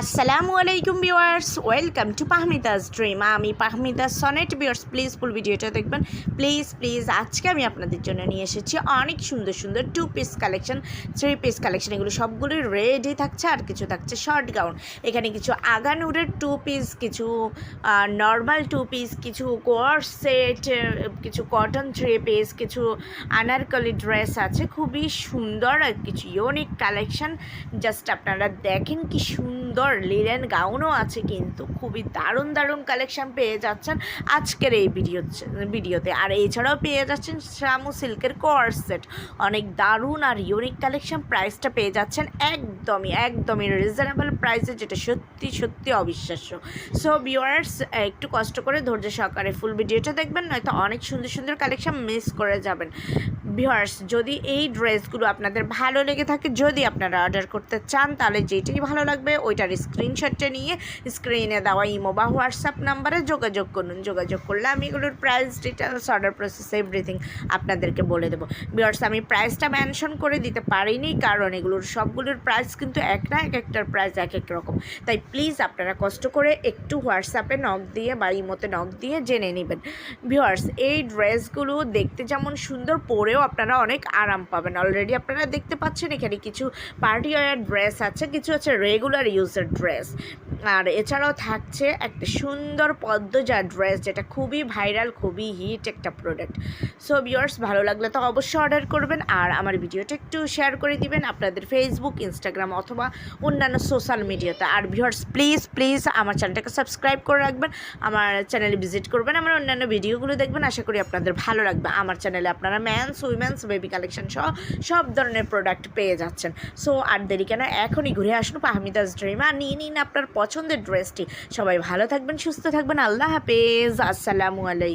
আসসালামু আলাইকুম viewers welcome to পাহমিদাস ড্রিম আমি পাহমিদাস সনেট ভিউয়ার্স প্লিজ ফুল ভিডিওটা দেখবেন। প্লিজ প্লিজ আজকে আমি আপনাদের জন্য নিয়ে এসেছি অনেক সুন্দর সুন্দর two piece collection three piece collection এগুলো সবগুলোই রেডি থাকছে, আর কিছু থাকছে শর্ট গাউন এখানে কিছু আগানুরের টু পিস কিছু নর্মাল টু পিস কিছু কোয়ার সেট কিছু কটন থ্রি পিস কিছু আনারকলি ড্রেস আছে। খুবই সুন্দর আর কিছু ইউনিক কালেকশন জাস্ট আপনারা দেখেন কি সুন্দর লিলেন গাউনও আছে কিন্তু। খুবই দারুণ দারুণ কালেকশন পেয়ে যাচ্ছেন আজকের এই ভিডিও ভিডিওতে আর এছাড়াও পেয়ে যাচ্ছেন শ্যামু সিল্কের কোয়ার সেট অনেক দারুণ আর ইউনিক কালেকশন প্রাইসটা পেয়ে যাচ্ছেন একদমই একদমই রিজনেবল প্রাইসে যেটা সত্যি সত্যি অবিশ্বাস্য। সো ভিউয়ার্স একটু কষ্ট করে ধৈর্য সহকারে ফুল ভিডিওটা দেখবেন, নয়তো অনেক সুন্দর সুন্দর কালেকশন মিস করে যাবেন। ভিউয়ার্স যদি এই ড্রেসগুলো আপনাদের ভালো লেগে থাকে, যদি আপনারা অর্ডার করতে চান, তাহলে যেটাই ভালো লাগবে, ওইটার স্ক্রিনশটটা নিয়ে স্ক্রিনে দেওয়া ইমো বা হোয়াটসঅ্যাপ নাম্বারে যোগাযোগ করুন। যোগাযোগ করলে আমি এগুলোর price details order process everything আপনাদেরকে বলে দেবো। ভিওয়ার্স আমি প্রাইসটা মেনশন করে দিতে পারিনি, কারণ এগুলোর সবগুলোর প্রাইস কিন্তু এক না, এক একটার প্রাইস এক এক রকম। তাই প্লিজ আপনারা কষ্ট করে একটু হোয়াটসঅ্যাপে নখ দিয়ে বা ইমোতে নখ দিয়ে জেনে নেবেন। ভিওয়ার্স এই ড্রেসগুলো দেখতে যেমন সুন্দর, পরেও আপনারা অনেক আরাম পাবেন। অলরেডি আপনারা দেখতে পাচ্ছেন এখানে কিছু পার্টি ওয়ার ড্রেস আছে, কিছু আছে রেগুলার ইউজের ড্রেস আর এছাড়াও থাকছে একটা সুন্দর পদ্মজা ড্রেস যেটা খুবই ভাইরাল খুবই হিট একটা প্রোডাক্ট সো ভিউয়ার্স ভালো লাগলে তো অবশ্যই অর্ডার করবেন। আর আমার ভিডিওটা একটু শেয়ার করে দিবেন আপনাদের ফেসবুক ইনস্টাগ্রাম অথবা অন্যান্য সোশ্যাল মিডিয়াতে আর ভিউয়ার্স প্লিজ প্লিজ আমার চ্যানেলটাকে সাবস্ক্রাইব করে রাখবেন। আমার চ্যানেলে ভিজিট করবেন। আমার অন্যান্য ভিডিওগুলো দেখবেন। আশা করি আপনাদের ভালো লাগবে। আমার চ্যানেলে আপনারা ম্যানস উইমেন্স বেবি কালেকশন সহ সব ধরনের প্রোডাক্ট পেয়ে যাচ্ছেন। সো আর দেরি কেন, এখনই ঘুরে আসুন পাহমিদাস ড্রিমা। নিয়ে নিন আপনার পছন্দের ড্রেসটি সবাই ভালো থাকবেন, সুস্থ থাকবেন। আল্লাহ হাফেজ। আসসালামু আলাইকুম।